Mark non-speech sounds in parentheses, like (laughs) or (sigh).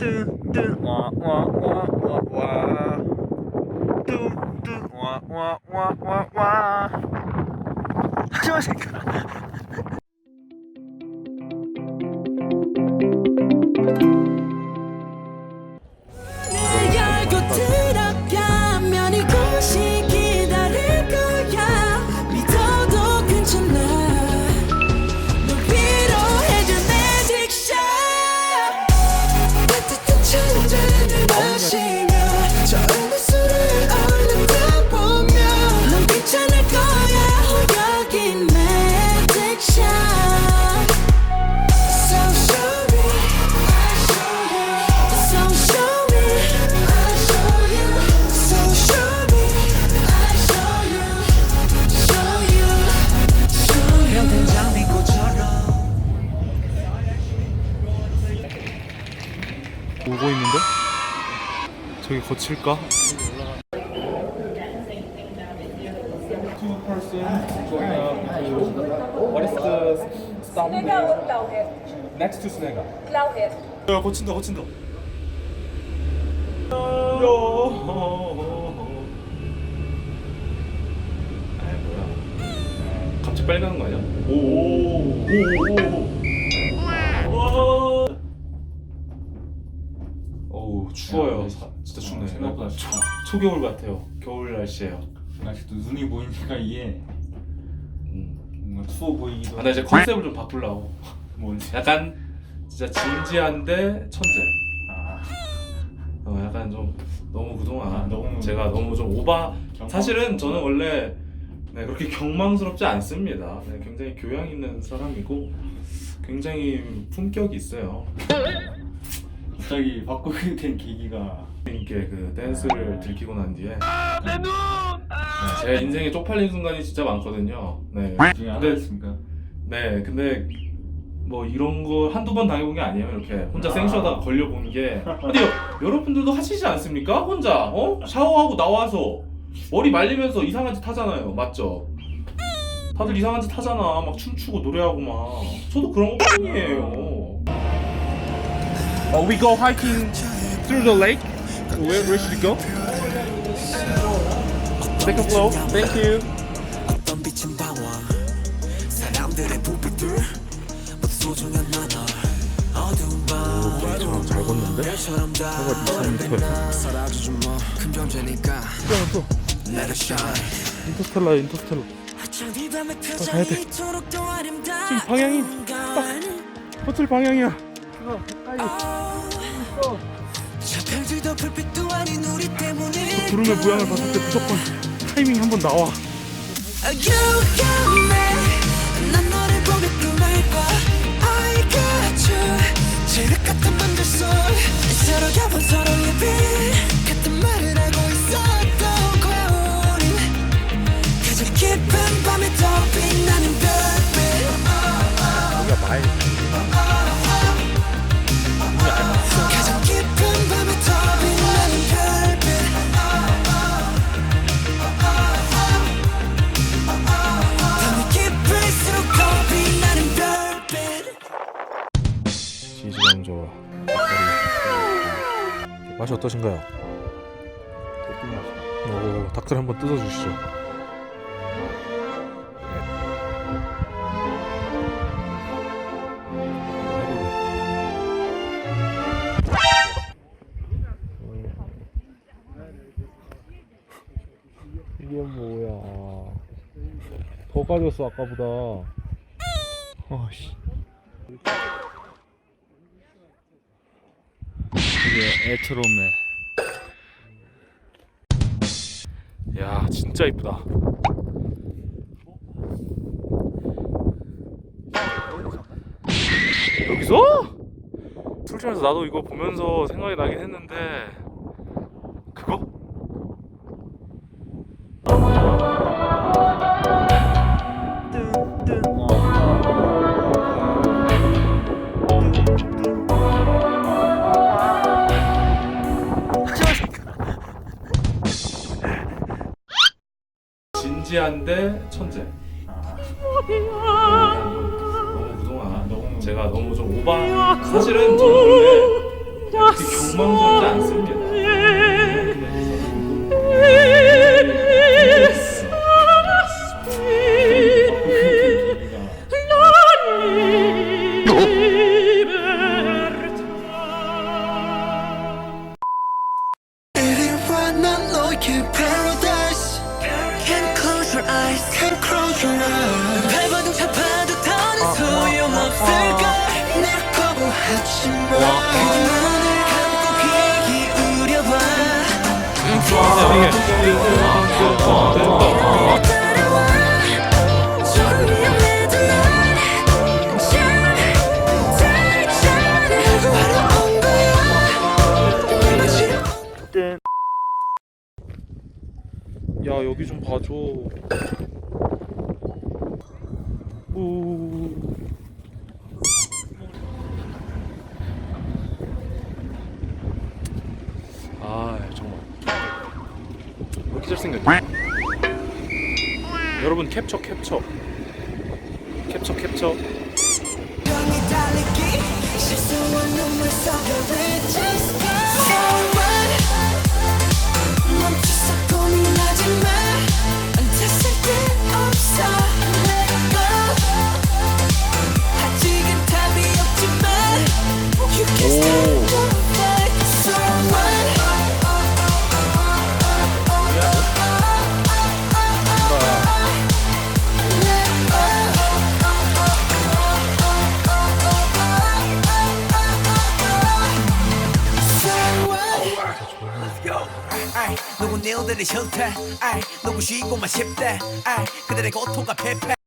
뚜뚜와와와와와 하지마 새끼 저기 거칠까? What is the stop next to Snega? 야 거친다 거친다 갑자기 빨리 가는 거 아니야? 오오오오 추워요. 사- 진짜 춥네. 생각보다 초, 춥다. 초겨울 같아요. 겨울 날씨예요. 아직도 눈이 보이니까 이게 음. 뭔가 추워 보이기도 아, 나 이제 컨셉을 좀 바꾸려고. (laughs) 뭔지 약간 진짜 진지한데 천재. 아 어, 약간 좀 너무 그동안 아, 너무- 제가 너무 좀 오바. 경험- 사실은 저는 원래 네, 그렇게 경망스럽지 않습니다. 네, 굉장히 교양 있는 사람이고 굉장히 품격이 있어요. (laughs) 갑자기 바꾸게 된 계기가 이렇게 그 댄스를 들키고 난 뒤에 내 눈! 제 인생에 쪽팔린 순간이 진짜 많거든요. 네. 중에 하나였습니까? 네, 근데 뭐 이런 거 한두 번 당해본 게 아니에요. 이렇게 혼자 생쇼하다가 걸려본 게. 근데 여, 여러분들도 하시지 않습니까? 혼자 어 샤워하고 나와서 머리 말리면서 이상한 짓 하잖아요. 맞죠? 다들 이상한 짓 하잖아. 막 춤추고 노래하고 막. 저도 그런 거 아니에요. Oh, we go hiking through the lake. Where, where should we go? Second floor. Thank you. 어떤 빛은 방황 사람들의 부비들 모두 소중한 나널 어두운 밤 잘 걷는데? 별처럼 다 사라져준 뭐큰 존재니까 Let it shine 인터스텔라, 인터스텔라. 밤의 가야 돼. 지금 방향이 건 호텔 방향이야. 아닌 우리 때문에 구름의 모양을 봤을 때 무조건 타이밍이 한 번 나와. Got you 칠 맛이 어떠신가요? 오, 닭들 한번 뜯어 주시죠. 이게 뭐야? 더 가졌어 아까보다. 아씨. 이게 애처롬해 야 진짜 이쁘다 여기서? 솔직히 나도 이거 보면서 생각이 나긴 했는데 진지한데 천재. 아 너무 그동안 너무- 제가 너무 좀 오바. 사실은 저는 원래 경망스럽지 않습니다. 발버둥 잡아도 더는 소용없을까 날 거부하지마. 눈을 감고 귀 기울여봐. 따라와 조금이야 내도 난 shine shine shine 바로 온 거야 내 맘을 야 여기 좀 봐줘. 우. 아 정말 왜 이렇게 잘생겼냐? 여러분 캡처 캡처 캡처 캡처 내일들이 싫대 아이 누구 쉬고만 싶대. 아이 그들의 고통과 패패